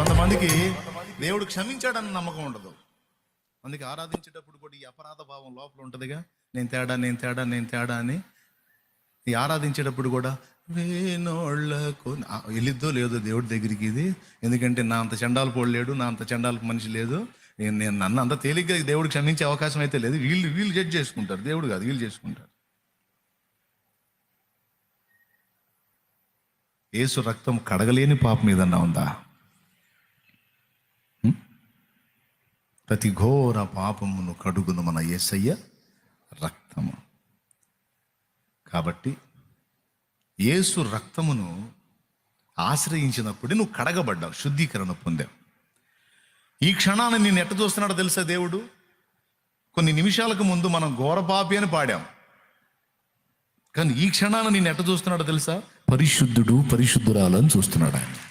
కొంతమందికి దేవుడు క్షమించాడని నమ్మకం ఉండదు. అందుకే ఆరాధించేటప్పుడు కూడా ఈ అపరాధ భావం లోపల ఉంటుందిగా. నేను తేడా నేను తేడా నేను తేడా అని. ఈ ఆరాధించేటప్పుడు కూడా వేనోళ్ళకు వెళ్ళిద్దో లేదో దేవుడి దగ్గరికి ఇది. ఎందుకంటే నా అంత చండాలు పోడు లేడు నా అంత చండాలకు మనిషి లేదు. నేను నేను నన్ను అంత తేలిగ్గా దేవుడు క్షమించే అవకాశం అయితే లేదు. వీళ్ళు వీళ్ళు జడ్జ్ చేసుకుంటారు. దేవుడు కాదు వీళ్ళు చేసుకుంటారు. ఏసు రక్తం కడగలేని పాపం ఏదన్నా ఉందా? ప్రతి ఘోర పాపమును కడుగును మన యేసయ్య రక్తము. కాబట్టి యేసు రక్తమును ఆశ్రయించినప్పుడే నువ్వు కడగబడ్డావు శుద్ధీకరణ పొందావు. ఈ క్షణాన్ని నేను ఎట్ట చూస్తున్నాడో తెలుసా దేవుడు? కొన్ని నిమిషాలకు ముందు మనం ఘోరపాపి అని పాడాం. కానీ ఈ క్షణాన్ని నేను ఎట్ట చూస్తున్నాడో తెలుసా? పరిశుద్ధుడు పరిశుద్ధురాలని చూస్తున్నాడు ఆయన.